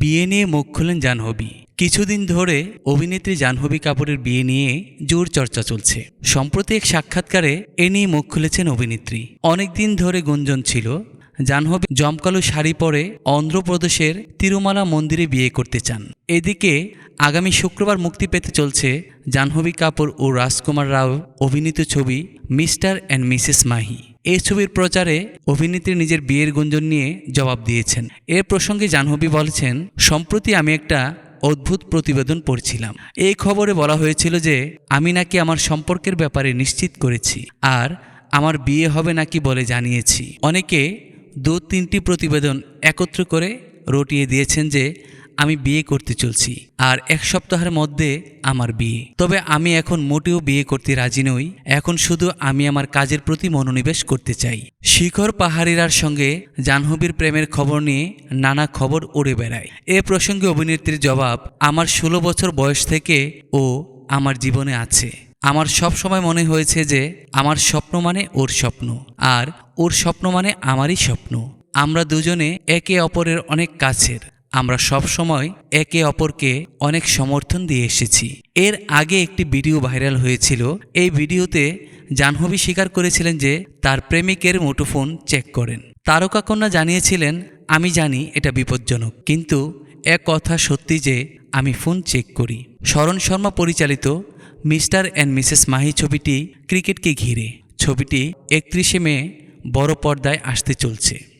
বিয়ে নিয়ে মুখ খুলেন জাহ্নবী। কিছুদিন ধরে অভিনেত্রী জাহ্নবী কাপুরের বিয়ে নিয়ে জোর চর্চা চলছে। সম্প্রতি এক সাক্ষাৎকারে এ নিয়ে মুখ খুলেছেন অভিনেত্রী। অনেকদিন ধরে গুঞ্জন ছিল, জাহ্নবী জমকালো শাড়ি পরে অন্ধ্রপ্রদেশের তিরুমালা মন্দিরে বিয়ে করতে চান। এদিকে আগামী শুক্রবার মুক্তি পেতে চলছে জাহ্নবী কাপুর ও রাজকুমার রাও অভিনীত ছবি মিস্টার অ্যান্ড মিসেস মাহি। এই ছবির প্রচারে অভিনেত্রী নিজের বিয়ের গুঞ্জন নিয়ে জবাব দিয়েছেন। এর প্রসঙ্গে জাহ্নবী বলেছেন, সম্প্রতি আমি একটা অদ্ভুত প্রতিবেদন পড়ছিলাম। এই খবরে বলা হয়েছিল যে, আমি নাকি আমার সম্পর্কের ব্যাপারে নিশ্চিত করেছি আর আমার বিয়ে হবে নাকি বলে জানিয়েছি। অনেকে দু তিনটি প্রতিবেদন একত্র করে রটিয়ে দিয়েছেন যে আমি বিয়ে করতে চলছি, আর এক সপ্তাহের মধ্যে আমার বিয়ে। তবে আমি এখন মোটেও বিয়ে করতে রাজি নই, এখন শুধু আমি আমার কাজের প্রতি মনোনিবেশ করতে চাই। শিখর পাহাড়িরার সঙ্গে জাহ্নবীর প্রেমের খবর নিয়ে নানা খবর উড়ে বেড়ায়। এ প্রসঙ্গে অভিনেত্রীর জবাব, আমার ষোলো বছর বয়স থেকে ও আমার জীবনে আছে। আমার সব সময় মনে হয়েছে যে আমার স্বপ্ন মানে ওর স্বপ্ন, আর ওর স্বপ্ন মানে আমারই স্বপ্ন। আমরা দুজনে একে অপরের অনেক কাছের আমরা সব সময় একে অপরকে অনেক সমর্থন দিয়ে এসেছি। এর আগে একটি ভিডিও ভাইরাল হয়েছিল। এই ভিডিওতে জাহ্নবী স্বীকার করেছিলেন যে তার প্রেমিকের মুঠোফোন চেক করেন। তারকাকন্যা জানিয়েছিলেন, আমি জানি এটা বিপজ্জনক, কিন্তু এক কথা সত্যি যে আমি ফোন চেক করি। শরণ শর্মা পরিচালিত মিস্টার অ্যান্ড মিসেস মাহি ছবিটি ক্রিকেটকে ঘিরে। ছবিটি একত্রিশে মে বড় পর্দায় আসতে চলছে।